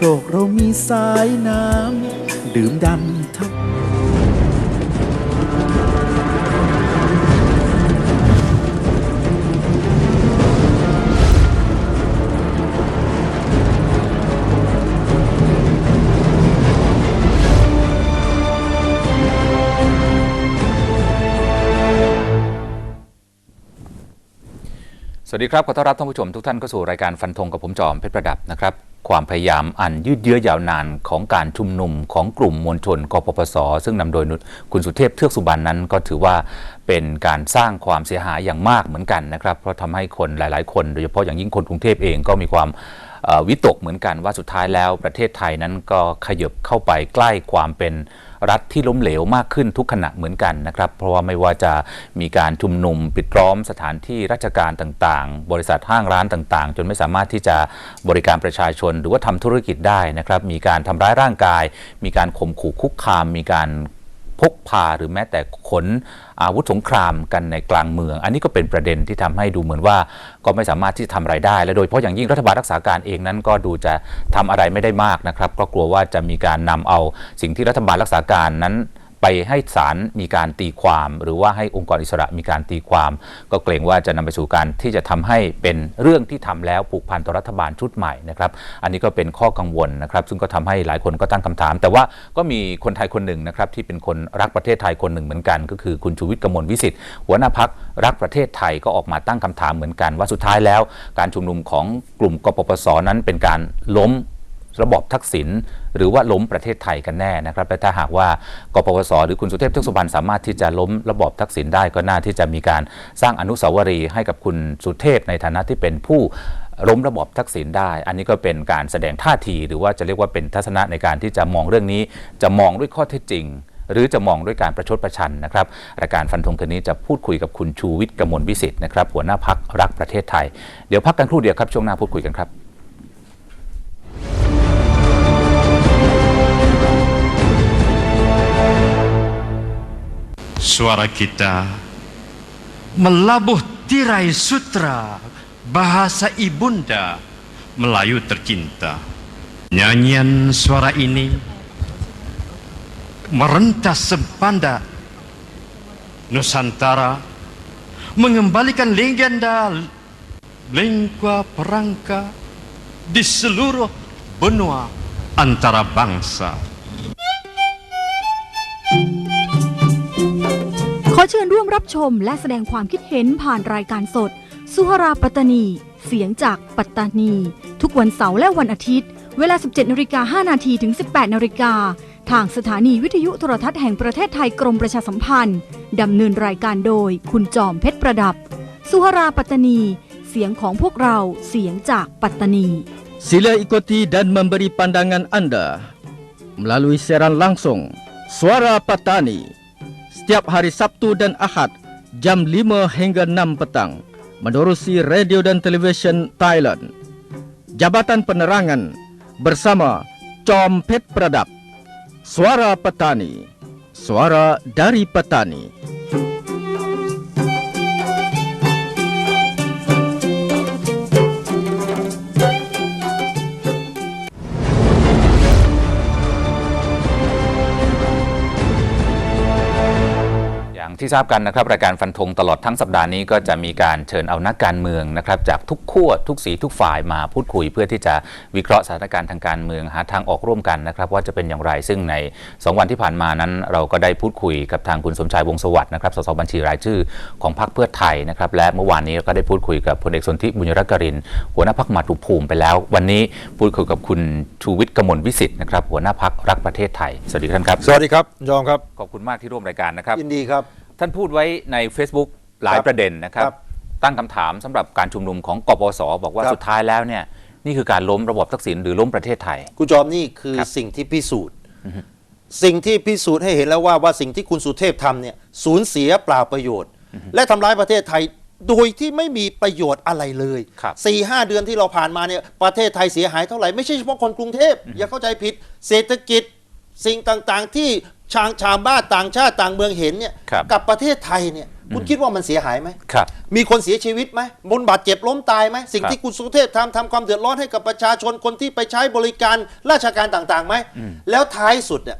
โลกเรามีสายน้ำดื่มดำทับสวัสดีครับ ขอต้อนรับท่านผู้ชมทุกท่านเข้าสู่รายการฟันธงกับผมจอมเพชรประดับนะครับ ความพยายามอันยืดเยื้อยาวนานของการชุมนุมของกลุ่มมวลชนกปปส ซึ่งนำโดยคุณสุเทพเทือกสุบรรณนั้น ก็ถือว่าเป็นการสร้างความเสียหายอย่างมากเหมือนกันนะครับ เพราะทำให้คนหลาย ๆ คนโดยเฉพาะอย่างยิ่งคนกรุงเทพเองก็มีความวิตกเหมือนกันว่าสุดท้ายแล้วประเทศไทยนั้นก็ขยบเข้าไปใกล้ความเป็น รัฐที่ล้มเหลวมากขึ้นทุกขณะเหมือนกันนะครับ เพราะว่าไม่ว่าจะมีการชุมนุมปิดล้อมสถานที่ราชการต่างๆ บริษัทห้างร้านต่างๆ จนไม่สามารถที่จะบริการประชาชนหรือว่าทำธุรกิจได้นะครับ มีการทำร้ายร่างกาย มีการข่มขู่คุกคาม มีการ พกพาหรือแม้แต่ขนอาวุธสงครามกันในกลางเมือง อันนี้ก็เป็นประเด็นที่ทำให้ดูเหมือนว่าก็ไม่สามารถที่จะทำอะไรได้ และโดยเฉพาะอย่างยิ่งรัฐบาลรักษาการเองนั้นก็ดูจะทำอะไรไม่ได้มากนะครับก็กลัวว่าจะมีการนำเอาสิ่งที่รัฐบาลรักษาการนั้น ไปให้ศาลมีการตีความ หรือว่าให้องค์กรอิสระมีการตีความ ก็เกรงว่าจะนำไปสู่การที่จะทำให้เป็นเรื่องที่ทำแล้วผูกพันต่อรัฐบาลชุดใหม่นะครับอันนี้ก็เป็นข้อกังวลนะครับ ซึ่งก็ทำให้หลายคนก็ตั้งคำถาม แต่ว่าก็มีคนไทยคนหนึ่งนะครับที่เป็นคนรักประเทศไทยคนหนึ่งเหมือนกัน ก็คือคุณชูวิทย์กมลวิสิทธิ์หัวหน้าพักรักประเทศไทยก็ออกมาตั้งคำถามเหมือนกัน ว่าสุดท้ายแล้ว การชุมนุมของกลุ่มกปปสนั้นเป็นการล้ม ระบอบทักษิณหรือว่าล้มประเทศไทยกันแน่นะครับและถ้าหากว่ากปปสหรือคุณสุเทพเทือกสุบรรณสามารถที่จะล้มระบอบทักษิณได้ก็น่าที่จะมีการสร้างอนุสาวรีย์ให้กับคุณสุเทพในฐานะที่เป็นผู้ล้มระบอบทักษิณได้ อันนี้ก็เป็นการแสดงท่าที หรือว่าจะเรียกว่าเป็นทัศนะในการที่จะมองเรื่องนี้ จะมองด้วยข้อเท็จจริง หรือจะมองด้วยการประชดประชันนะครับรายการฟันธงคืนนี้จะพูดคุยกับคุณชูวิทย์กมลวิสิทธ์นะครับหัวหน้าพักรักประเทศไทย เดี๋ยวพักกันครู่เดียวครับช่วงหน้าพูดคุยกันครับ Suara kita melabuh tirai sutra bahasa ibunda Melayu tercinta. Nyanyian suara ini merentas sempanda Nusantara mengembalikan legenda lengkua perangka di seluruh benua antara bangsa. เชิญร่วมรับชมและแสดงความคิดเห็นผ่านรายการสด สุหราปัตตานี เสียงจากปัตตานี ทุกวันเสาร์และวันอาทิตย์ เวลา 17นาฬิกา5นาทีถึง 18นาฬิกาทางสถานีวิทยุโทรทัศน์แห่งประเทศไทยกรมประชาสัมพันธ์ ดำเนินรายการโดยคุณจอมเพชรประดับ สุหราปัตตานี เสียงของพวกเราเสียงจากปัตตานี Sila ikuti dan memberi pandangan anda melalui siaran langsung Suara Patani setiap hari Sabtu dan Ahad jam 5 hingga 6 petang menerusi radio dan televisyen Thailand. Jabatan Penerangan bersama Com Pet Pradap. Suara Petani, suara dari petani. ที่ทราบกันนะครับรายการฟันธงตลอดทั้งสัปดาห์นี้ก็จะมีการเชิญเอานักการเมืองนะครับจากทุกขั้วทุกสีทุกฝ่ายมาพูดคุย เพื่อที่จะวิเคราะห์สถานการณ์ทางการเมืองหาทางออกร่วมกันนะครับว่าจะเป็นอย่างไรซึ่งใน 2 วันที่ผ่านมานั้น เราก็ได้พูดคุยกับทางคุณสมชายวงศ์สวัสดิ์นะครับสสบัญชีรายชื่อของพรรคเพื่อไทยนะครับและเมื่อวานนี้ก็ได้พูดคุยกับพลเอกสนธิบุญยรักกรินทร์หัวหน้าพรรคมาตุภูมิไปแล้ว วันนี้พูดคุยกับคุณชูวิทย์กมลวิสิทธิ์นะครับหัวหน้าพรรครักประเทศไทยสวัสดีท่านครับสวัสดีครับยอมครับขอบคุณมากที่ร่วมรายการนะครับยินดีครับท่านพูดไว้ใน Facebook หลายครับประเด็นนะครับ ครับตั้งคำถามสำหรับการชุมนุมของกปสบอกว่าครับ สุดท้ายแล้วเนี่ยนี่คือการล้มระบบทักษิณหรือล้มประเทศไทยคุณจอมนี่คือครับสิ่งที่พิสูจน์ สิ่งที่พิสูจน์ให้เห็นแล้วว่าว่าสิ่งที่คุณสุเทพทำเนี่ยสูญเสียเปล่าประโยชน์ และทำร้ายประเทศไทยโดยที่ไม่มีประโยชน์อะไรเลยครับ สี่ห้าเดือนที่เราผ่านมาเนี่ยประเทศไทยเสียหายเท่าไหร่ไม่ใช่เฉพาะคนกรุงเทพอย่าเข้าใจผิดเศรษฐกิจสิ่งต่างๆ ที่ ชางชาวบ้านต่างชาติต่างเมืองเห็นเนี่ยครับกับประเทศไทยเนี่ยคุณคิดว่ามันเสียหายไหมครับ มีคนเสียชีวิตไหมบนบาดเจ็บล้มตายไหมสิ่งครับที่คุณสุเทพทำทำความเดือดร้อนให้กับประชาชนคนที่ไปใช้บริการราชการต่างๆไหมแล้วท้ายสุดเนี่ย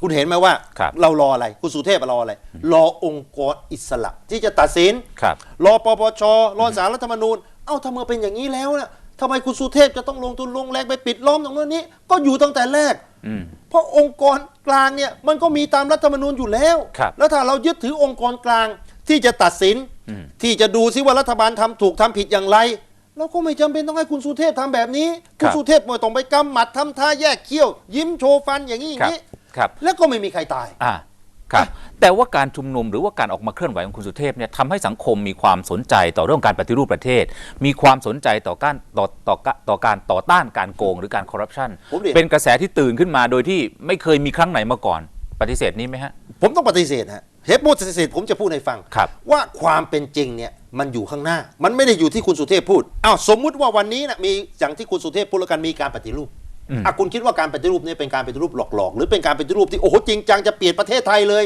คุณเห็นไหมว่าครับเรารออะไรคุณสุเทพรออะไร รอองค์กรอิสระ ที่จะตัดสินครับรอปปชรอสารรัฐธรรมนูญเอ้าถ้าเมื่อเป็นอย่างนี้แล้วนะทำไมคุณสุเทพจะต้องลงทุนลงแรงไปปิดล้อมตรงนั้นนี้ ก็อยู่ตั้งแต่แรก อืม เพราะองค์กรกลางเนี่ยมันก็มีตามรัฐธรรมนูญอยู่แล้ว ครับแล้วถ้าเรายึดถือองค์กรกลางที่จะตัดสิน อืม ที่จะดูซิว่ารัฐบาลทำถูกทำผิดอย่างไรเราก็ไม่จำเป็นต้องให้คุณสุเทพทำแบบนี้ครัคุณบ สุเทพไม่ต้องไปกำหมัดทำท่าแยกเขี้ยว ยิ้มโชว์ฟันอย่างนี้อคย่ารับงนี้ ครับ แล้วก็ไม่มีใครตาย อ่า ครับแต่ว่าการชุมนุมหรือว่าการออกมาเคลื่อนไหวของคุณสุเทพเนี่ยทำให้สังคมมีความสนใจต่อเรื่องการปฏิรูปประเทศ มีความสนใจต่อการต่อต่อต่อการต่อต้านการโกงหรือการคอร์รัปชันผมเรียน เป็นกระแสที่ตื่นขึ้นมาโดยที่ไม่เคยมีครั้งไหนมาก่อน ปฏิเสธนี้ไหมฮะ ผมต้องปฏิเสธฮะเหตุผลปฏิเสธผมจะพูดให้ฟัง ครับ ว่าความเป็นจริงเนี่ยมันอยู่ข้างหน้า มันไม่ได้อยู่ที่คุณสุเทพพูดอ้าวสมมุติว่าวันนี้นะมีอย่างที่คุณสุเทพพูดแล้วกันมีการปฏิรูป อืมอะคุณคิดว่าการปฏิรูปเนี่ยเป็นการปฏิรูปหลอกๆ หรือเป็นการปฏิรูปที่โอ้โหจริงจังจะเปลี่ยนประเทศไทยเลย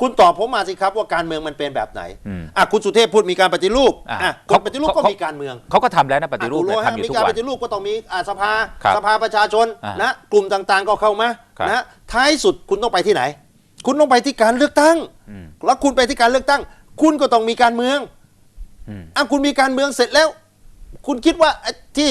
คุณตอบผมมาสิครับว่าการเมืองมันเป็นแบบไหนอืมอะคุณสุเทพพูดมีการปฏิรูปอะอะเขาคนปฏิรูปก็เขามีการเมืองเขาก็ทำแล้วนะปฏิรูปอะเนี่ยคุณทำอยู่มีทุกการวัปนฏิรูปก็ต้องมีอะสภาครับสภาประชาชนอะนะกลุ่มต่างๆก็เข้ามาครับนะท้ายสุดคุณต้องไปที่ไหน คุณต้องไปที่การเลือกตั้งอืมแล้วคุณไปที่การเลือกตั้ง คุณก็ต้องมีการเมืองอืมอะคุณมีการเมืองเสร็จแล้ว คุณคิดว่าไอ้ที่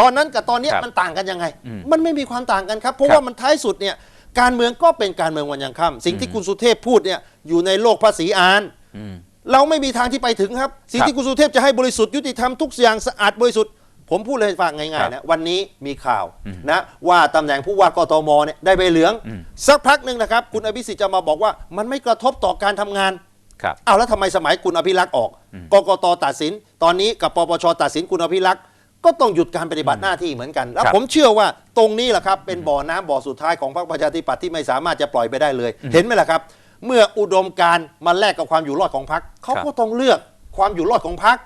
ตอนนั้นกับตอนเนี้ยครับมันต่างกันยังไงอืมมันไม่มีความต่างกันครับ เพราะครับว่ามันท้ายสุดเนี่ยการเมืองก็เป็นการเมืองวันยังค่ำสิ่งที่คุณสุเทพพูดเนี่ยอยู่ในโลกภาษีอานอืมเราไม่มีทางที่ไปถึงครับ สิ่งครับที่คุณสุเทพจะให้บริสุทธิ์ยุติธรรมทุกอย่างสะอาดบริสุทธิ์ผมพูดเลยให้ฟังคง่ารัยบๆนะวันนี้มีข่าวอืมนะว่าตำแหน่งผู้ว่ากทมเนี่ยได้ใบเหลืองอืมสักพักหนึ่งนะครับ คุณอภิสิทธิ์จะมาบอกว่า มันไม่กระทบต่อการทำงานครับเอาแล้วทำไมสมัยคุณอภิรักษ์ออกอืมกกตตัดสิน ตอนนี้กับปปชตัดสินคุณอภิรักษ์ ก็ต้องหยุดการปฏิบัติหน้าที่เหมือนกัน แล้วครับผมเชื่อว่าตรงนี้แหละครับ เป็นบ่อน้ำบ่อสุดท้ายของพรรคประชาธิปัตย์ที่ไม่สามารถจะปล่อยไปได้เลย เห็นไหมล่ะครับ เมื่ออุดมการณ์มาแลกกับความอยู่รอดของพรรคเขาครับก็ต้องเลือกความอยู่รอดของพรรค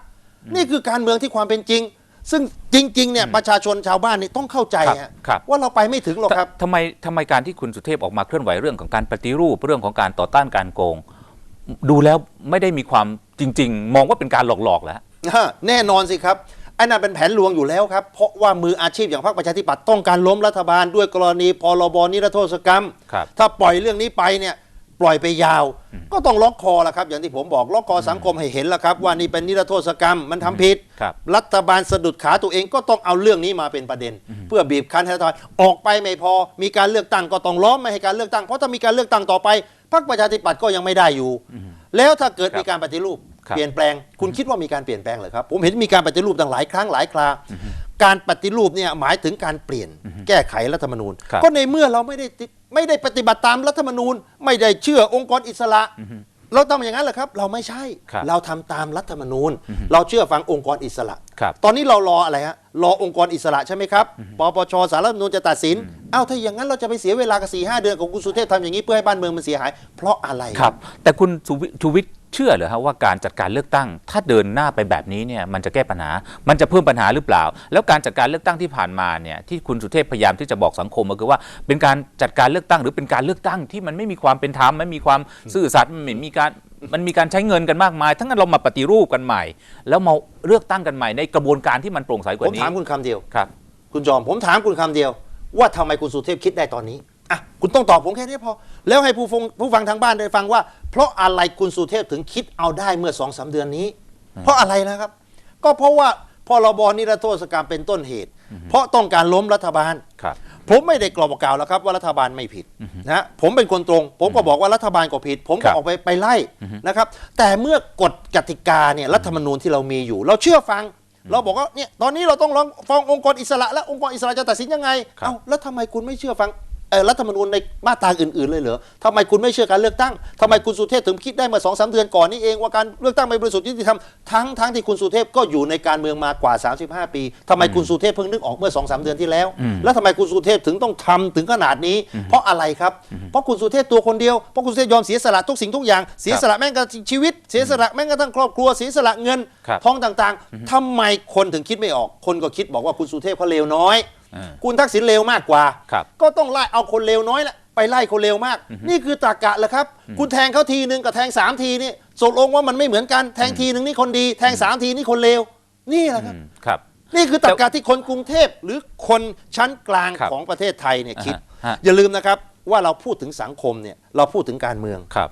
นี่คือการเมืองที่ความเป็นจริง ซึ่งจริงๆเนี่ยประชาชนชาวบ้านนี่ต้องเข้าใจครับฮะครับว่าเราไปไม่ถึงหรอกครับทำไมทำไมการที่คุณสุเทพออกมาเคลื่อนไหวเรื่องของการปฏิรูปเรื่องของการต่อต้านการโกง ดูแล้วไม่ได้มีความจริง ๆ มองว่าเป็นการหลอกๆแล้วฮะแน่นอนสิครับไอ้นั่นเป็นแผนลวงอยู่แล้วครับ เพราะว่ามืออาชีพอย่างพรรคประชาธิปัตย์ต้องการล้มรัฐบาลด้วยกรณีพรบนิรโทษกรรมครับถ้าปล่อยเรื่องนี้ไปเนี่ยปล่อยไปยาว ก็ต้องล็อกคอละครับ อย่างที่ผมบอกล็อกคอสังคมให้เห็นแล้วครับ ว่านี่เป็นนิรโทษกรรมมันทำผิดครับรัฐบาลสะดุดขาตัวเองก็ต้องเอาเรื่องนี้มาเป็นประเด็น เพื่อบีบคั้นให้รัฐบาลออกไปไม่พอ มีการเลือกตั้งก็ต้องล้อมไม่ให้การเลือกตั้งเพราะถ้ามีการเลือกตั้งต่อไปพรรคประชาธิปัตย์ก็ยังไม่ได้อยู่ แล้วถ้าเกิดครับมีการปฏิรูปครับ เปลี่ยนแปลง คุณคิดว่ามีการเปลี่ยนแปลงเหรอครับ ผมเห็นมีการปฏิรูปตั้งหลายครั้งหลายครา การปฏิรูปเนี่ยหมายถึงการเปลี่ยนแก้ไขรัฐธรรมนูญครับก็ในเมื่อเราไม่ได้ติไม่ได้ปฏิบัติตามรัฐธรรมนูญ ไม่ได้เชื่อองค์กรอิสระ เราทำอย่างนั้นเหรอครับ เราไม่ใช่ครับเราทำตามรัฐธรรมนูญ เราเชื่อฟังองค์กรอิสระครับตอนนี้เรารออะไรฮะ รอองค์กรอิสระใช่ไหมครับ ปปชสารรัฐธรรมนูญจะตัดสินเอ้าถ้าอย่างนั้นเราจะไปเสียเวลากับสี่ห้าเดือนของคุณสุเทพทำอย่างนี้เพื่อให้บ้านเมืองมันเสียหาย เพราะอะไรครับ แต่คุณชูวิชูวิทย์ เชื่อเหรอฮะว่าการจัดการเลือกตั้ง ถ้าเดินหน้าไปแบบนี้เนี่ยมันจะแก้ปัญหา มันจะเพิ่มปัญหาหรือเปล่า แล้วการจัดการเลือกตั้งที่ผ่านมาเนี่ยที่คุณสุเทพพยายามที่จะบอกสังคมก็คือว่า เป็นการจัดการเลือกตั้ง หรือเป็นการเลือกตั้งที่มันไม่มีความเป็นธรรมไม่มีความซื่อสัตย์มันไม่มีการมันมีการใช้เงินกันมากมาย ทั้งนั้นเรามาปฏิรูปกันใหม่ แล้วมาเลือกตั้งกันใหม่ในกระบวนการที่มันโปร่งใสกผว่ามนี้ถามคุณคำเดียว ครับ คุณจอมผมถามคุณคำเดียวว่าทำไมคุณสุเทพคิดได้ตอนนี้ อะคุณต้องตอบผมแค่นี้พอ แล้วให้ผู้ฟังผู้ฟังทางบ้านได้ฟังว่า เพราะอะไรคุณสุเทพถึงคิดเอาได้เมื่อสองสาเดือนนี้ เพราะอะไรนะครับ ก็เพราะว่าพรบนิรโทษกรรมเป็นต้นเหตุ เพราะต้องการล้มรัฐบาลครับผมไม่ได้กล่าวกล่าวแล้วครับว่ารัฐบาลไม่ผิดนะฮะผมเป็นคนตรง ผมก็บอกว่ารัฐบาลก็ผิด ผมครัก็บออกไปไปไล่นะครับ แต่เมื่อกฎกติกาเนี่ยรัฐธรรมนูญที่เรามีอยู่ เราเชื่อฟัง เราบอกว่าเนี่ยตอนนี้เราต้องร้องฟ้ององค์กรอิสระ และองค์กรอิสระจะตัดสินยังไงครับเอ้าแล้วทำไมคุณไม่เชื่อฟังเอ่อ รัฐธรรมนูญในมาตราอื่น ๆ เลยเหรอทำไมคุณไม่เชื่อการเลือกตั้งทำไมคุณสุเทพถึงคิดได้เมื่อสองสามเดือนก่อนนี่เองว่าการเลือกตั้งไม่บริสุทธิ์ยุติธรรมทั้งทั้งที่คุณสุเทพก็อยู่ในการเมืองมากว่า 35 ปีทำไมคุณสุเทพเพิ่งนึกออกเมื่อสองสามเดือนที่แล้วอืมแล้วทำไมคุณสุเทพถึงต้องทำถึงขนาดนี้ เพราะอะไรครับ เพราะคุณสุเทพตัวคนเดียว เพราะคุณสุเทพยอมเสียสละทุกสิ่งทุกอย่าง เสียสละแม้กระทั่งชีวิต เสียสละแม้กระทั่งครอบครัว เสียสละเงินครับทองต่างๆทำไมคนถึงคิดไม่ออก คนก็คิดบอกว่าคุณสุเทพเขาเลวน้อยอ่า คุณทักษิณเลวมากกว่าครับก็ต้องไล่เอาคนเลวน้อยละไปไล่คนเลวมาก นี่คือตรรกะเหรอครับ คุณแทงเขาทีนึงกับแทงสามทีนี่ตกลงว่ามันไม่เหมือนกันแทงทีหนึ่งนี่คนดี แทงสามทีนี่คนเลวนี่แหละครับอืมครับนี่คือตรรกะที่คนกรุงเทพหรือคนชั้นกลางครับของประเทศไทยเนี่ยคิดอ่าฮะฮะอย่าลืมนะครับว่าเราพูดถึงสังคมเนี่ยเราพูดถึงการเมืองครับ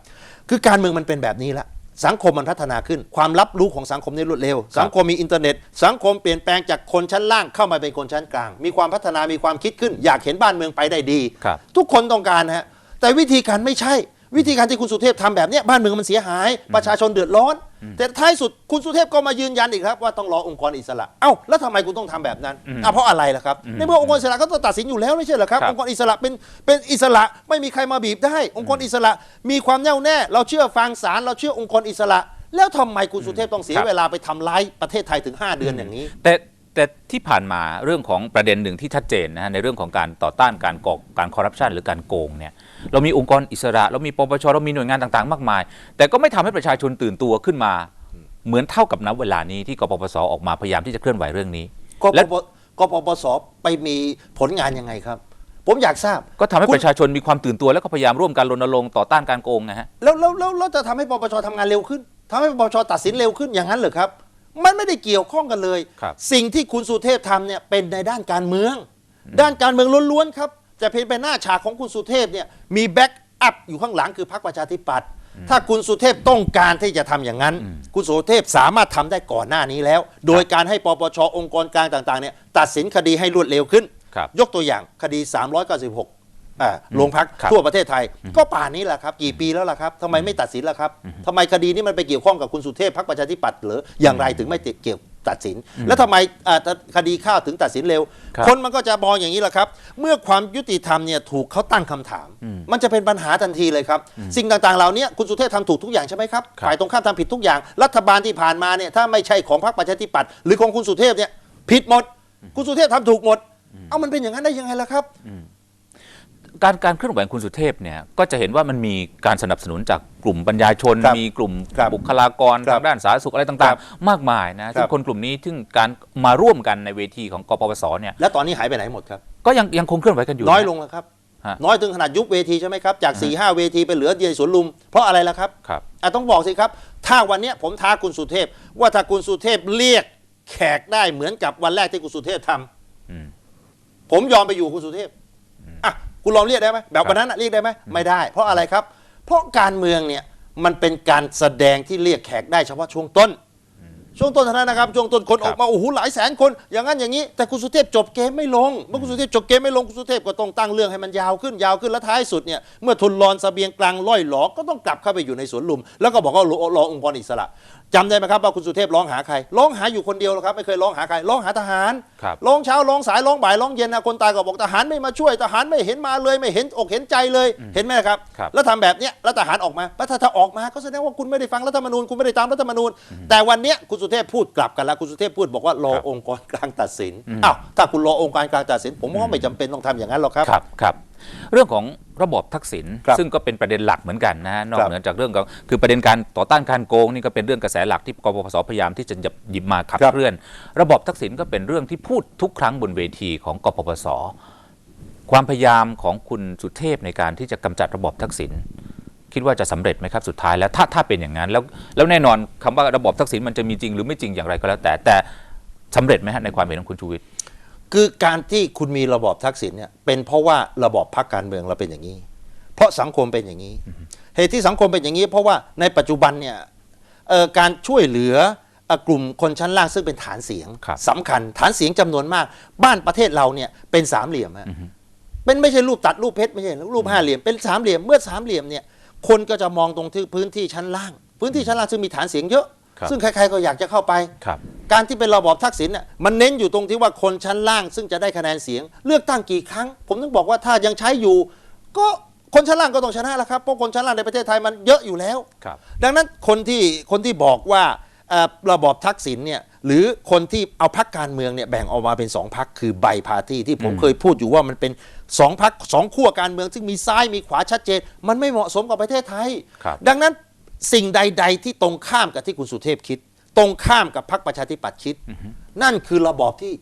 คือการเมืองมันเป็นแบบนี้ละ สังคมมันพัฒนาขึ้น ความรับรู้ของสังคมนี่รวดเร็ว สังคมมีอินเทอร์เน็ต สังคมเปลี่ยนแปลงจากคนชั้นล่างเข้ามาเป็นคนชั้นกลาง มีความพัฒนามีความคิดขึ้น อยากเห็นบ้านเมืองไปได้ดีครับทุกคนต้องการนะฮะแต่วิธีการไม่ใช่ วิธีการที่คุณสุเทพทำแบบเนี้ยบ้านเมืองมันเสียหาย ประชาชนเดือดร้อน แต่ท้ายสุดคุณสุเทพก็มายืนยันอีกครับว่าต้องรอองค์กรอิสระเอ้าแล้วทำไมคุณต้องทำแบบนั้นอะเพราะอะไรล่ะครับในเมื่อองค์กรอิสระก็ต้องตัดสินอยู่แล้วไม่ใช่เหรอครับครับองค์กรอิสระเป็นเป็นอิสระไม่มีใครมาบีบได้ องค์กรอิสระมีความแน่วแน่ เราเชื่อฟังศาลเราเชื่อองค์กรอิสระ แล้วทำไมคุณสุเทพต้องเสียครับเวลาไปทำร้ายประเทศไทยถึง 5 เดือนอย่างนี้ แต่แต่ที่ผ่านมาเรื่องของประเด็นหนึ่งที่ชัดเจนนะฮะในเรื่องของการต่อต้านการก่อการคอร์รัปชันหรือการโกงเนี่ย เรามีองค์กรอิสระ เรามีปปชเรามีหน่วยงานต่างๆ มากมาย แต่ก็ไม่ทำให้ประชาชนตื่นตัวขึ้นมา เหมือนเท่ากับณเวลานี้ที่กปปสออกมาพยายามที่จะเคลื่อนไหวเรื่องนี้กและปปกปปสไปมีผลงานยังไงครับ ผมอยากทราบก็ทำให้คุณประชาชนมีความตื่นตัวแล้วก็พยายามร่วมกันรณรงค์ต่อต้านการโกงนะฮะแล้วแล้วแล้วแล้วจะทำให้ปปชทำงานเร็วขึ้นทำให้ปปชตัดสินเร็วขึ้นอย่างนั้นเหรอครับ มันไม่ได้เกี่ยวข้องกันเลยครับสิ่งที่คุณสุเทพทำเนี่ยเป็นในด้านการเมือง ด้านการเมืองล้วนๆครับ แต่เพียงเป็นหน้าฉากของคุณสุเทพเนี่ยมีแบ็กอัพอยู่ข้างหลังคือพรรคประชาธิปัตย์ถ้าคุณสุเทพต้องการที่จะทำอย่างนั้น คุณสุเทพสามารถทำได้ก่อนหน้านี้แล้ว โดยการให้ปปชองค์กรกลางต่างๆเนี่ยตัดสินคดีให้รวดเร็วขึ้นครับยกตัวอย่างคดี 396อ่าโรงพักครับทั่วประเทศไทย ก็ป่านนี้แหละครับ กี่ปีแล้วล่ะครับทำไมไม่ตัดสินล่ะครับทำไมคดีนี้มันไปเกี่ยวข้องกับคุณสุเทพพรรคประชาธิปัตย์หรืออย่างไรถึงไม่ติดเกี่ยว ตัดสิน แล้วทำไมอ่าคดีข้าวถึงตัดสินเร็วครับคนมันก็จะมองอย่างนี้แหละครับ เมื่อความยุติธรรมเนี่ยถูกเขาตั้งคำถาม มันจะเป็นปัญหาทันทีเลยครับ สิ่งต่างๆเหล่านี้คุณสุเทพทำถูกทุกอย่างใช่ไหมครับครับฝ่ายตรงข้ามทำผิดทุกอย่าง รัฐบาลที่ผ่านมาเนี่ยถ้าไม่ใช่ของพรรคประชาธิปัตย์หรือของคุณสุเทพเนี่ยผิดหมด คุณสุเทพทำถูกหมด เอามันเป็นอย่างนั้นได้ยังไงล่ะครับ การการเคลื่อนไหวของคุณสุเทพเนี่ยก็จะเห็นว่ามันมีการสนับสนุนจากกลุ่มปัญญาชน ครับมีกลุ่มครับบุคลากรครัทาบงด้านสาธารณสุขอะไรครัต่างบๆ มากมายนะซึ่ครังบคนกลุ่มนี้ซึ่งการมาร่วมกันในเวทีของกปปสเนี่ยแล้วตอนนี้หายไปไหนหมดครับ ก็ยังยังคงเคลื่อนไหวกันอยู่น้อยะลงแล้วครับ ฮะน้อยถึงขนาดยุบเวทีใช่ไหมครับ จาก4ี่ห้าเวทีไปเหลือเดียวสวนลุม เพราะอะไรล่ะครับครับ อะต้องบอกสิครับ ถ้าวันเนี้ยผมท้าคุณสุเทพ ว่าถ้าคุณสุเทพเรียกแขกได้เหมือนกับวันแรกที่คุณสุเทพทำอืม ผมยอมไปอยู่คุณสุเทพอะ คุณลองเรียกได้ไหมแบบวันนั้นอะเรียกได้ไหมไม่ได้ เพราะอะไรครับ เพราะการเมืองเนี่ยมันเป็นการแสดงที่เรียกแขกได้เฉพาะช่วงต้น ช่วงต้นเท่านั้นนะครับ ช่วงต้นคนครัอบอกมาโอ้โหหลายแสนคน อย่างนั้นอย่างนี้ แต่คุณสุเทพจบเกมไม่ลง เมื่อคุณสุเทพจบเกมไม่ลงคุณสุเทพก็ต้องตั้งเรื่องให้มันยาวขึ้นยาวขึ้นแล้วท้ายสุดเนี่ยเมื่อทุนรอนเสบียงกลางล่อยหลอก็ต้องกลับเข้าไปอยู่ในสวนลุม แล้วก็บอกว่ารอรอองค์กรอิสระจำได้ไหมครับว่าคุณสุเทพร้องหาใครร้องหาอยู่คนเดียวหรอกครับไม่เคยร้องหาใครร้องหาทหารครับร้องเช้าร้องสายร้องบ่ายร้องเย็นนะคนตายก็บอกทหารไม่มาช่วยทหารไม่เห็นมาเลยไม่เห็นอกเห็นใจเลยเห็นไหมครับครับแล้วทำแบบเนี้ยแล้วทหารออกมาแล้วถ้าถ้าออกมาก็แสดงว่าคุณไม่ได้ฟังรัฐธรรมนูญคุณไม่ได้ตามรัฐธรรมนูญ แต่วันเนี้ยคุณสุเทพพูดกลับกันแล้วคุณสุเทพพูดบอกว่ารอครับองค์กรกลางตัดสินอ้าวถ้าคุณรอองค์กรกลางตัดสิน ผมว่าไม่จำเป็นต้องทำอย่างนั้นหรอกครับครับครับเรื่องของ ระบบทักษิณครับซึ่งก็เป็นประเด็นหลักเหมือนกันนะฮะนอกครับเหนือจากเรื่องของคือประเด็นการต่อต้านการโกงนี่ก็เป็นเรื่องกระแสหลักที่กปปสพยายามที่จะหยิบมาขับครับ เคลื่อน ระบบทักษิณก็เป็นเรื่องที่พูดทุกครั้งบนเวทีของกปปส ความพยายามของคุณสุเทพในการที่จะกำจัดระบบทักษิณคิดว่าจะสำเร็จไหมครับสุดท้ายแล้วถ้าถ้าเป็นอย่างนั้นแล้วแล้วแน่นอนคำว่าระบบทักษิณมันจะมีจริงหรือไม่จริงอย่างไรก็แล้วแต่แต่สำเร็จไหมฮะในความเห็นของคุณชูวิทย์ คือการที่คุณมีระบอบทักษิณเนี่ยเป็นเพราะว่าระบอบพรรคการเมืองเราเป็นอย่างนี้ เพราะสังคมเป็นอย่างนี้ เหตุที่สังคมเป็นอย่างนี้ เพราะว่าในปัจจุบันเนี่ยเอ่อการช่วยเหลือเอ่อกลุ่มคนชั้นล่างซึ่งเป็นฐานเสียงครับสำคัญ ฐานเสียงจำนวนมาก บ้านประเทศเราเนี่ยเป็นสามเหลี่ยมฮะเป็นไม่ใช่รูปตัดรูปเพชรไม่ใช่รูปห้าเหลี่ยมเป็นสามเหลี่ยมเมื่อสามเหลี่ยมเนี่ยคนก็จะมองตรงที่พื้นที่ชั้นล่าง พื้นที่ชั้นล่างซึ่งมีฐานเสียงเยอะครับซึ่งใครๆก็อยากจะเข้าไปครับ การที่เป็นระบอบทักษิณน่ะมันเน้นอยู่ตรงที่ว่าคนชั้นล่าง ซึ่งจะได้คะแนนเสียง เลือกตั้งกี่ครั้ง ผมถึงบอกว่าถ้ายังใช้อยู่ ก็คนชั้นล่างก็ต้องชนะแล้วครับเพราะคนชั้นล่างในประเทศไทยมันเยอะอยู่แล้วครับดังนั้นคนที่คนที่บอกว่าเอ่อระบอบทักษิณเนี่ยหรือคนที่เอาพักการเมืองเนี่ยแบ่งออกมาเป็นสองพักคือใบพาร์ตี้ที่ผมเคยพูดอยู่ว่ามันเป็นสองพักสองขั้วการเมืองซึ่งมีซ้ายมีขวาชัดเจน มันไม่เหมาะสมกับประเทศไทยครับดังนั้นสิ่งใด ๆ ที่ตรงข้ามกับที่คุณสุเทพคิด ตรงข้ามกับพรรคประชาธิปัตย์คิด นั่นคือระบอบที่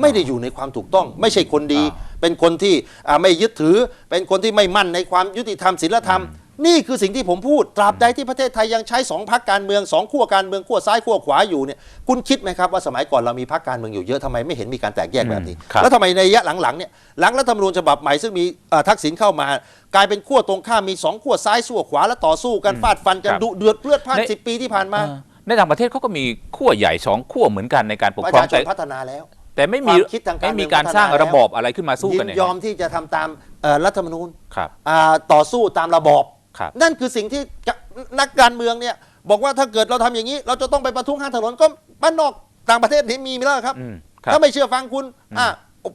ไม่ได้อยู่ในความถูกต้อง ไม่ใช่คนดีอ่าเป็นคนที่อ่าไม่ยึดถือ เป็นคนที่ไม่มั่นในความยุติธรรมศีลธรรม นี่คือสิ่งที่ผมพูด ตราบใดที่ประเทศไทยยังใช้สองพักการเมืองสองขั้วการเมืองขั้วซ้ายขั้วขวาอยู่เนี่ยคุณคิดไหมครับว่าสมัยก่อนเรามีพักการเมืองอยู่เยอะทำไมไม่เห็นมีการแตกแยกแบบนี้อืมครับแล้วทำไมในระยะหลังๆเนี่ยหลังรัฐธรรมนูญฉบับใหม่ซึ่งมีเอ่อทักษิณเข้ามากลายเป็นขั้วตรงข้ามมีสองขั้วซ้ายสู้ขวาแล้วต่อสู้กันฟาดฟันกันดุเดือดเลือดพล่านในสิบปีที่ผ่านมาเออ ในต่างประเทศเขาก็มีขั้วใหญ่สองขั้วเหมือนกันในการปกประครองชาชแต่นพัฒนาแล้ว แต่ไม่มีความคิดทางการไม่มีเมืองการสร้างพัฒนาแล้ว ระบอบอะไรขึ้นมาสู้ยิกันนเนี่ยยอมที่จะทำตามเอ่อรัฐธรรมนูญครับ อ่าต่อสู้ตามระบอบ ครับ นั่นคือสิ่งที่จะนักการเมืองเนี่ยบอกว่าถ้าเกิดเราทำอย่างนี้ เราจะต้องไปประท้วงข้างถนนก็บ้านนอกต่างประเทศนี้มีแล้วครับ อืมครับ ถ้าไม่เชื่อฟังคุณอะ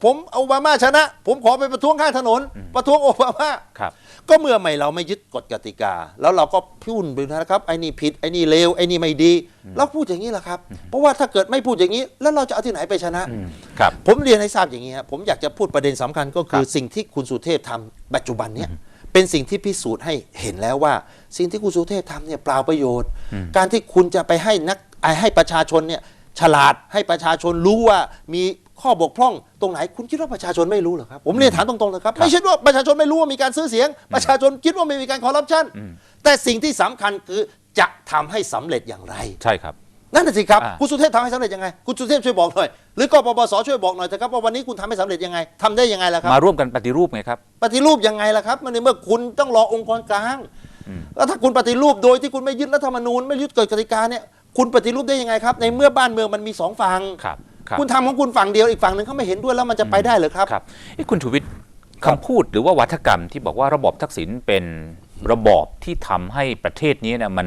ผมโอบามาชนะ ผมขอไปประท้วงข้างถนน ประท้วงโอบามา ครับ ก็เมื่อไม่เราไม่ยึดกฎกติกา แล้วเราก็พูดไปนะครับไอ้นี่ผิดไอ้นี่เลวไอ้นี่ไม่ดีเราพูดอย่างนี้แหละครับ เพราะว่าถ้าเกิดไม่พูดอย่างนี้ แล้วเราจะเอาที่ไหนไปชนะอืมครับ ผมเรียนให้ทราบอย่างนี้ครับผมอยากจะพูดประเด็นสำคัญก็คือครับสิ่งที่คุณสุเทพทำปัจจุบันเนี่ยเป็นสิ่งที่พิสูจน์ให้เห็นแล้วว่า สิ่งที่คุณสุเทพทำเนี่ยเปล่าประโยชน์ การที่คุณจะไปให้นักให้ประชาชนเนี่ยฉลาดให้ประชาชนรู้ว่ามี ข้อบกพร่องตรงไหนคุณคิดว่าประชาชนไม่รู้เหรอครับ ผมเรียนถามตรงๆเลยครับ ไม่ใช่ว่าประชาชนไม่รู้ว่ามีการซื้อเสียง ประชาชนคิดว่าไม่มีการคอร์รัปชันแต่สิ่งที่สำคัญคือจะทำให้สำเร็จอย่างไร ใช่ครับนั่นน่ะสิครับอ่าคุณสุเทพทำให้สำเร็จยังไงคุณสุเทพช่วยบอกหน่อยหรือกปปสช่วยบอกหน่อยเถอะครับว่าวันนี้คุณทำให้สำเร็จยังไงทำได้ยังไงล่ะครับมาร่วมกันปฏิรูปไงครับปฏิรูปยังไงล่ะครับมันในเมื่อคุณต้องรอองค์กรกลางแล้วถ้าคุณปฏิรูปโดยที่คุณไม่ยึดรัฐธรรมนูญไม่ยึดกฎกติกาเนี่ยคุณปฏิรูปได้ยังไงครับ ในเมื่อบ้านเมืองมันมีสองฝั่ง ครับครับคุณทำของคุณฝั่งเดียวอีกฝั่งหนึ่งเขาไม่เห็นด้วยแล้วมันจะไปได้เหรือครับครับเอ้คุณชูวิทย์คำพูดหรือว่าวัฒกรรมที่บอกว่าระบอบทักษิณเป็นระบอบที่ทำให้ประเทศนี้เนี่ยมัน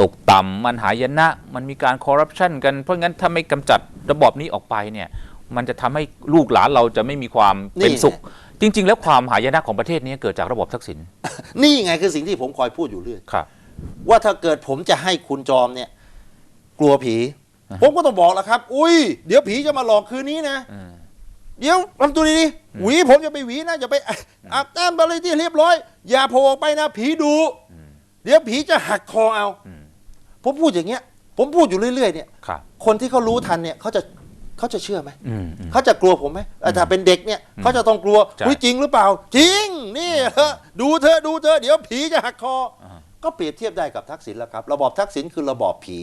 ตกต่ำมันหายนะ มันมีการคอร์รัปชันกันเพราะงั้นถ้าไม่กำจัดระบอบนี้ออกไปเนี่ยมันจะทำให้ลูกหลานเราจะไม่มีความนี่เป็นสุข จริง ๆ แล้วความหายนะของประเทศนี้เกิดจากระบอบทักษิณนี่ไงคือสิ่งที่ผมคอยพูดอยู่เรื่อยครับว่าถ้าเกิดผมจะให้คุณจอมเนี่ย กลัวผี ผมก็ต้องบอกแล้วครับ อุ้ย เดี๋ยวผีจะมาหลอกคืนนี้นะอืมเดี๋ยวทำตัวดีๆหวีผมจะไปหวีนะอย่าไปอาบน้ำอะไรที่เรียบร้อย อย่าโผล่ออกไปนะผีดูเดี๋ยวผีจะหักคอเอาอืมผมพูดอย่างเงี้ย ผมพูดอยู่เรื่อย ๆ เนี่ยครับคนที่เขารู้ทันเนี่ยเขาจะเขาจะเชื่อไหมอืมอืมเขาจะกลัวผมไหมเอ่อถ้าเป็นเด็กเนี่ยเขาจะต้องกลัวใช่อุ๊ยจริงหรือเปล่า จริง นี่เถอะดูเธอะดูเธอะเดี๋ยวผีจะหักคออ ก็เปรียบเทียบได้กับทักษิณแล้วครับ ระบอบทักษิณคือระบอบผี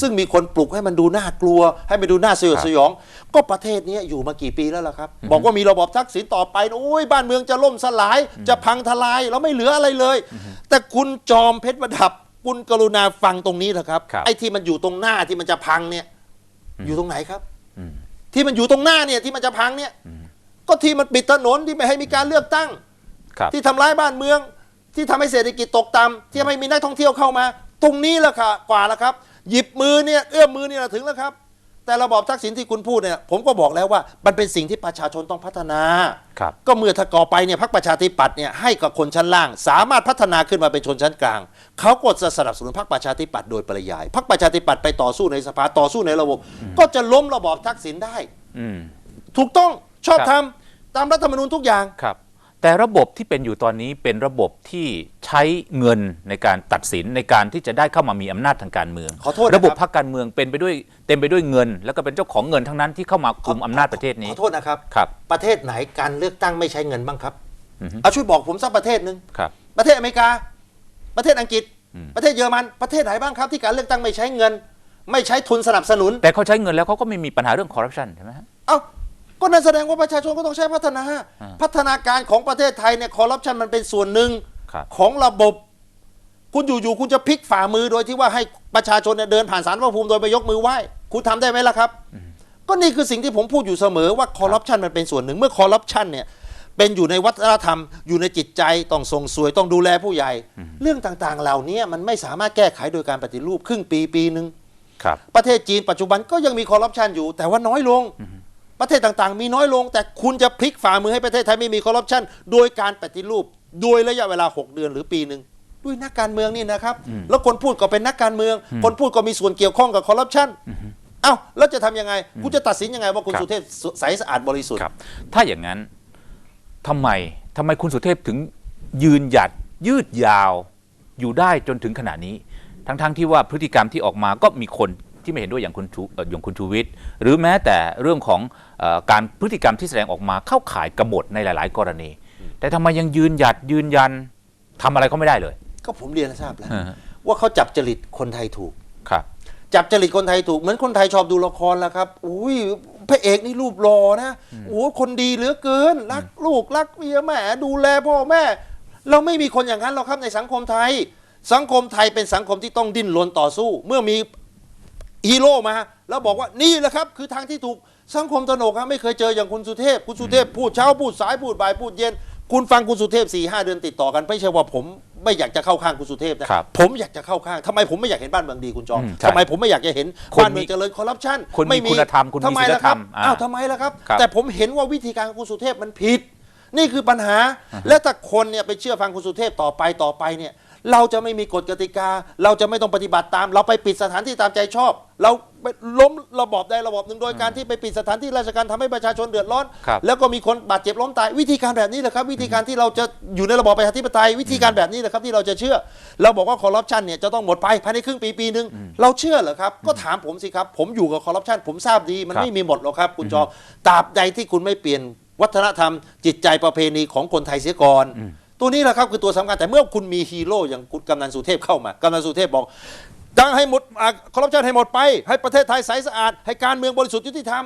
ซึ่งมีคนปลุกให้มันดูน่ากลัว ให้มันดูน่าสยดสยอง ก็ประเทศนี้อยู่มากี่ปีแล้วล่ะครับ บอกว่ามีระบอบทักษิณต่อไปโอ้ยบ้านเมืองจะล่มสลาย จะพังทลายเราไม่เหลืออะไรเลย แต่คุณจอมเพชรประดับคุณกรุณาฟังตรงนี้เถอะครับครับไอ้ที่มันอยู่ตรงหน้าที่มันจะพังเนี่ย อยู่ตรงไหนครับอืมที่มันอยู่ตรงหน้าเนี่ยที่มันจะพังเนี่ย ก็ที่มันปิดถนนที่ไม่ให้มีการเลือกตั้งครับที่ทำร้ายบ้านเมือง ที่ทำให้เศรษฐกิจตกต่ำที่ทำให้มีนักท่องเที่ยวเข้ามา ตรงนี้แหละค่ะกว่าแล้วครับ หยิบมือเนี่ยเอื้อมมือเนี่ยถึงแล้วครับ แต่ระบอบทักษิณที่คุณพูดเนี่ยผมก็บอกแล้วว่ามันเป็นสิ่งที่ประชาชนต้องพัฒนาครับก็เมื่อถ้าก่อไปเนี่ยพรรคประชาธิปัตย์เนี่ยให้กับคนชั้นล่าง สามารถพัฒนาขึ้นมาเป็นชนชั้นกลางเขาก็จะสนับสนุนพรรคประชาธิปัตย์โดยปริยายพรรคประชาธิปัตย์ไปต่อสู้ในสภาต่อสู้ในระบบ ก็จะล้มระบอบทักษิณได้อืมถูกต้องชอบครับทำตามรัฐธรรมนูญทุกอย่างครับ แต่ระบบที่เป็นอยู่ตอนนี้เป็นระบบที่ใช้เงินในการตัดสินในการที่จะได้เข้ามามีอำนาจทางการเมือง ขอโทษนะครับ ระบบพรรคการเมืองเป็นไปด้วยเต็มไปด้วยเงิน แล้วก็เป็นเจ้าของเงินทั้งนั้นที่เข้ามาคุมอำนาจประเทศนี้ ขอโทษนะครับ ครับประเทศไหนการเลือกตั้งไม่ใช้เงินบ้างครับอือฮึ เอาช่วยบอกผมสักประเทศหนึ่งครับ ประเทศอเมริกา ประเทศอังกฤษ อืม ประเทศเยอรมันประเทศไหนบ้างครับ ที่การเลือกตั้งไม่ใช้เงิน ไม่ใช้ทุนสนับสนุน แต่เขาใช้เงินแล้วเขาก็ไม่มีปัญหาเรื่องคอร์รัปชันใช่ไหมฮะเอ้า ก็นั่นแสดงว่าประชาชนก็ต้องใช้พัฒนาอ่าพัฒนาการของประเทศไทยเนี่ยคอร์รัปชันมันเป็นส่วนหนึ่งครับของระบบ คุณอยู่ๆคุณจะพลิกฝ่ามือโดยที่ว่าให้ประชาชนเนี่ยเดินผ่านสารพระภูมิโดยไปยกมือไหว้คุณทำได้ไหมล่ะครับ ก็นี่คือสิ่งที่ผมพูดอยู่เสมอว่าคอร์รัปชันมันเป็นส่วนหนึ่งเมื่อคอร์รัปชันเนี่ยเป็นอยู่ในวัฒนธรรม อยู่ในจิตใจต้องส่งสวยต้องดูแลผู้ใหญ่ เรื่องต่างๆ เหล่านี้มันไม่สามารถแก้ไขโดยการปฏิรูปครึ่งปีปีหนึ่งครับประเทศจีนปัจจุบันก็ยังมีคอร์รัปชันอยู่ แต่ว่าน้อยลง ประเทศต่างๆ มีน้อยลง แต่คุณจะพลิกฝ่ามือให้ประเทศไทยไม่มีคอร์รัปชันโดยการปฏิรูปโดยระยะเวลา 6 เดือนหรือปีหนึ่งด้วยนักการเมืองนี่นะครับ แล้วคนพูดก็เป็นนักการเมือง คนพูดก็มีส่วนเกี่ยวข้องกับคอร์รัปชันเอ้าแล้วจะทำยังไงคุณจะตัดสินยังไงว่าคุณครับสุเทพใสสะอาดบริสุทธิ์ครับถ้าอย่างนั้นทำไมทำไมคุณสุเทพถึงยืนหยัดยืดยาวอยู่ได้จนถึงขณะนี้ ทั้งๆที่ว่าพฤติกรรมที่ออกมาก็มีคน ที่ไม่เห็นด้วยอย่างคุณชูเอ่ออย่างคุณชูวิทย์หรือแม้แต่เรื่องของเออการพฤติกรรมที่แสดงออกมาเข้าข่ายกบฏในหลาย ๆ กรณี แต่ทำไมยังยืนหยัดยืนยันทำอะไรก็ไม่ได้เลยก็ผมเรียนให้ทราบแล้วฮะว่าเขาจับจริตคนไทยถูก ครับ จับจริตคนไทยถูกเหมือนคนไทยชอบดูละครแล้วครับอุ้ยพระเอกนี่รูปหล่อนะโอ้คนดีเหลือเกิน รักลูกรักเมียแม่ดูแลพ่อแม่ เราไม่มีคนอย่างนั้นหรอกครับในสังคมไทย สังคมไทยเป็นสังคมที่ต้องดิ้นรนต่อสู้ เมื่อมี ฮีโร่มา แล้วบอกว่านี่แหละครับ คือทางที่ถูกสังคมตระหนกครับไม่เคยเจออย่างคุณสุเทพ คุณสุเทพพูดเช้าพูดสายพูดบ่ายพูดเย็น คุณฟังคุณสุเทพสี่ห้าเดือนติดต่อกันไม่ใช่ว่าผมไม่อยากจะเข้าข้างคุณสุเทพนะครับผมอยากจะเข้าข้างทำไมผมไม่อยากเห็นบ้านเมืองดีคุณจอมอืมใช่ทำไมผมไม่อยากจะเห็นคนบ้านเมืองเจริญคอร์รัปชันคนมีคุณธรรมคุณมีทำไมล่ะคศีลธรรัรบมอ่าอ้าวทำไมล่ะครับ ครับ แต่ผมเห็นว่าวิธีการของคุณสุเทพมันผิด นี่คือปัญหาและถ้าคนเนี่ยไปเชื่อฟังคุณสุเทพต่อไปต่อไปเนี่ย เราจะไม่มีกฎกติกา เราจะไม่ต้องปฏิบัติตาม เราไปปิดสถานที่ตามใจชอบ เราไปล้มระบอบใดระบอบหนึ่งโดยการที่ไปปิดสถานที่ราชการทำให้ประชาชนเดือดร้อนครับแล้วก็มีคนบาดเจ็บล้มตาย วิธีการแบบนี้แหละครับ วิธีการที่เราจะอยู่ในระบอบประชาธิปไตย วิธีการแบบนี้แหละครับที่เราจะเชื่อ เราบอกว่าคอร์รัปชันเนี่ยจะต้องหมดไปภายในครึ่งปีปีหนึ่งเราเชื่อเหรอครับก็ถามผมสิครับ ผมอยู่กับคอร์รัปชันผมทราบดีมันครับไม่มีหมดหรอกครับ คุณจอมตราบใดที่คุณไม่เปลี่ยนวัฒนธรรมจิตใจประเพณีของคนไทยเสียก่อน ตัวนี้แหละครับคือตัวสำคัญแต่เมื่อคุณมีฮีโร่อย่างคุณกำนันสุเทพเข้ามากำนันสุเทพบอกดังให้หมดคอร์รัปชันให้หมดไป ให้ประเทศไทยใสสะอาด ให้การเมืองบริสุทธิ์ยุติธรรม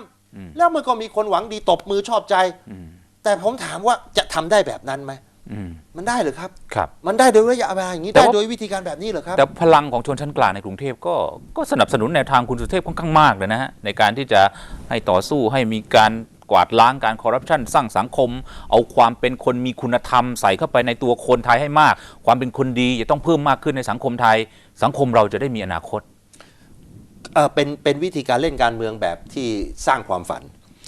แล้วมันก็มีคนหวังดีตบมือชอบใจ แต่ผมถามว่าจะทำได้แบบนั้นไหมอืมมันได้เหรือครับครับ มันได้โดยระยะเวลาอย่างนี้แต่ได้ว่าโดยวิธีการแบบนี้เหรอครับ แต่พลังของชนชั้นกลางในกรุงเทพก็ก็สนับสนุนแนวทางคุณสุเทพค่อนข้างมากเลยนะฮะในการที่จะให้ต่อสู้ให้มีการ กวาดล้างการคอร์รัปชันสร้างสังคม เอาความเป็นคนมีคุณธรรมใส่เข้าไปในตัวคนไทยให้มาก ความเป็นคนดีจะต้องเพิ่มมากขึ้นในสังคมไทย สังคมเราจะได้มีอนาคตเออเป็นเป็นวิธีการเล่นการเมืองแบบที่สร้างความฝัน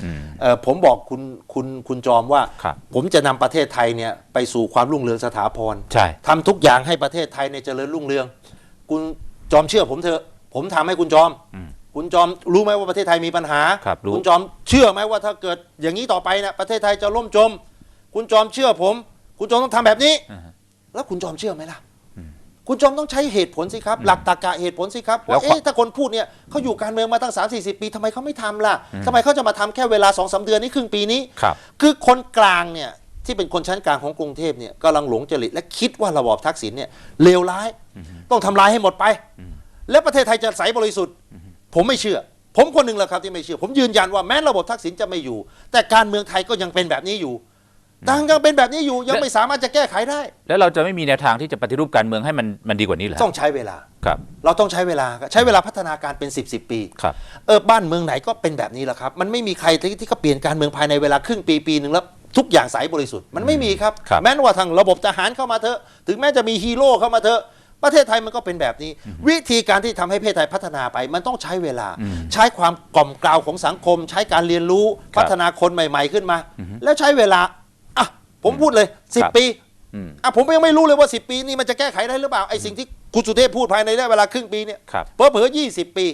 อืม เออผมบอกคุณคุณคุณจอมว่า ครับ ผมจะนำประเทศไทยเนี่ยไปสู่ความรุ่งเรืองสถาพร ใช่ ทำทุกอย่างให้ประเทศไทยเนี่ยเจริญรุ่งเรือง คุณจอมเชื่อผมเถอะ ผมทำให้คุณจอม อืม คุณจอมรู้ไหมว่าประเทศไทยมีปัญหาครับรู้ณจอมเชื่อไหมว่าถ้าเกิดอย่างนี้ต่อไปนะประเทศไทยจะล่มจม คุณจอมเชื่อผม คุณจอมต้องทำแบบนี้ อ่าฮะ แล้วคุณจอมเชื่อไหมล่ะ คุณจอมต้องใช้เหตุผลสิครับ หลักตรรกะเหตุผลสิครับแล้วว่าเอ๊ะ ถ้าคนพูดเนี่ยเขาอยู่การเมืองมาตั้ง 3 4 0 ปีทำไมเขาไม่ทำล่ะทำไมเขาจะมาทำแค่เวลา2อสเดือนนี้ครึ่งปีนี้ ครับ คือคนกลางเนี่ย ที่เป็นคนชั้นกลางของกรุงเทพเนี่ยกำลังหลงจริตและคิดว่าระบอบทักษิณเนี่ยเลวร้าย ต้องทำลายให้หมดไป และประเทศไทยจะใสบริสุทธิ์ ผมไม่เชื่อ ผมคนหนึ่งแหละครับที่ไม่เชื่อ ผมยืนยันว่าแม้ระบบทักษิณจะไม่อยู่ แต่การเมืองไทยก็ยังเป็นแบบนี้อยู่ดังยังเป็นแบบนี้อยู่ยังไม่สามารถจะแก้ไขได้ แล้วเราจะไม่มีแนวทางที่จะปฏิรูปการเมืองให้มันมันดีกว่านี้เหรอต้องใช้เวลาครับ เราต้องใช้เวลาครับใช้เวลาพัฒนาการเป็น 10บสปีครับเออบ้านเมืองไหนก็เป็นแบบนี้แหละครับ มันไม่มีใครที่ที่เขาเปลี่ยนการเมืองภายในเวลาครึ่งปีปีหนึ่งแล้วทุกอย่างใสบริสุทธิ์มันไม่มีครับครับแม้ว่าทางระบบทหารเข้ามาเถอะ ถึงแม้จะมีฮีโร่เข้ามาเถอะ ประเทศไทยมันก็เป็นแบบนี้ วิธีการที่ทำให้ประเทศไทยพัฒนาไป มันต้องใช้เวลา ใช้ความกล่อมกล่าวของสังคม ใช้การเรียนรู้ครับพัฒนาคนใหม่ ๆขึ้นมา แล้วใช้เวลาอะผมพูดเลยครับ10 ปีอืมอะผมยังไม่รู้เลยว่า 10 ปีนี่มันจะแก้ไขได้หรือเปล่าไอ้สิ่งที่คุณสุเทพพูดภายในระยะเวลาครึ่งปีเนี่ยครับเพอเพอยี่สิบปี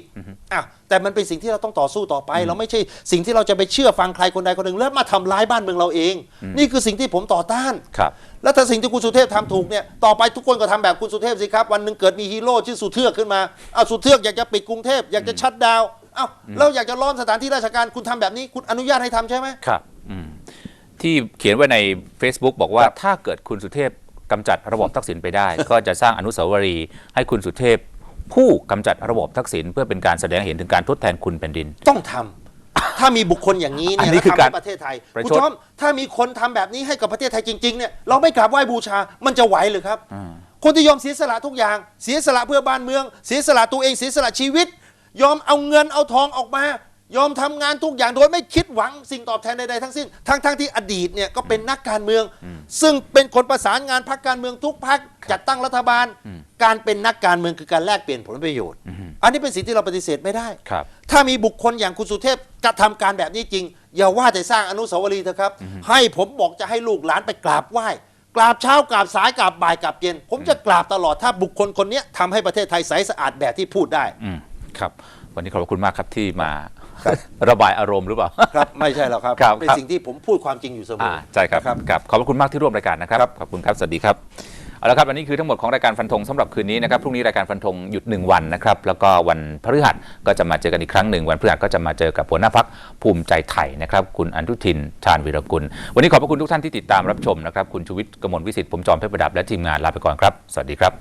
อะแต่มันเป็นสิ่งที่เราต้องต่อสู้ต่อไป เราไม่ใช่สิ่งที่เราจะไปเชื่อฟังใครคนใดคนหนึ่งแล้วมาทำร้ายบ้านเมืองเราเอง นี่คือสิ่งที่ผมต่อต้านครับ แล้วถ้าสิ่งที่คุณสุเทพทำถูกเนี่ยต่อไปทุกคนก็ทำแบบคุณสุเทพสิครับ วันหนึ่งเกิดมีฮีโร่ชื่อสุเทือกขึ้นมาเอาสุเทือกอยากจะปิดกรุงเทพอยากจะชัดดาวน์เอ้าเราอยากจะล้อมสถานที่ราชการคุณทำแบบนี้ คุณอนุญาตให้ทำใช่ไหมครับอืมที่เขียนไว้ใน Facebook บอกว่าครับถ้าเกิดคุณสุเทพกำจัดระบอบทักษิณไปได้ ก็จะสร้างอนุสาวรีย์ให้คุณสุเทพผู้กำจัดระบอบทักษิณเพื่อเป็นการแสดงให้เห็นถึงการทดแทนคุณแผ่นดิน ต้องทำ ถ้ามีบุคคลอย่างนี้อัเนี่ยนนี้แล้วคือทำการให้ประเทศไทยประคุณชดชมถ้ามีคนทำแบบนี้ให้กับประเทศไทยจริงๆเนี่ยเราไม่กราบไหว้บูชามันจะไหวหรือครับอ่าคนที่ยอมเสียสละทุกอย่าง เสียสละเพื่อบ้านเมือง เสียสละตัวเองเสียสละชีวิต ยอมเอาเงินเอาทองออกมา ยอมทำงานทุกอย่างโดยไม่คิดหวังสิ่งตอบแทนใดๆทั้งสิ้น ทั้งทั้งที่อดีตเนี่ยก็เป็นนักการเมือง ซึ่งเป็นคนประสานงานพรรคการเมืองทุกพรรคจัดตั้งรัฐบาล การเป็นนักการเมืองคือการแลกเปลี่ยนผลประโยชน์ อันนี้เป็นสิ่งที่เราปฏิเสธไม่ได้ครับถ้ามีบุคคลอย่างคุณสุเทพกระทำการแบบนี้จริง อย่าว่าแต่สร้างอนุสาวรีย์เถอะครับ ให้ผมบอกจะให้ลูกหลานไปกราบไหว้กราบเช้ากราบสายกราบบ่ายกราบเย็น ผมจะกราบตลอดถ้าบุคคลคนเนี้ยทำให้ประเทศไทยใสสะอาดแบบที่พูดได้อืมครับ วันนี้ขอบคุณมากครับที่มา ระบายอารมณ์หรือเปล่า ครับไม่ใช่หรอกครับ ครับเป็นครับ สิ่งที่ผมพูดความจริงอยู่เสมออ่าใช่ครับครับครับขอบคุณมากที่ร่วมรายการนะครับครับขอบคุณครับสวัสดีครับเอาละครับอันนี้คือทั้งหมดของรายการฟันธงสำหรับคืนนี้นะครับพรุ่งนี้รายการฟันธงหยุด1วันนะครับแล้วก็วันพฤหัสก็จะมาเจอกันอีกครั้งหนึ่งวันพฤหัสก็จะมาเจอกับหัวหน้าพักภูมิใจไทยนะครับคุณอนุทินชาญวีรกุล วันนี้ขอบพระคุณทุกท่านที่ติดตามรับชมนะครับคุณชูวิทย์กมลวิสิทธิ์ผมจอมเพชรประดับและทีมงานลาไปก่อนครับสวัสดีครับ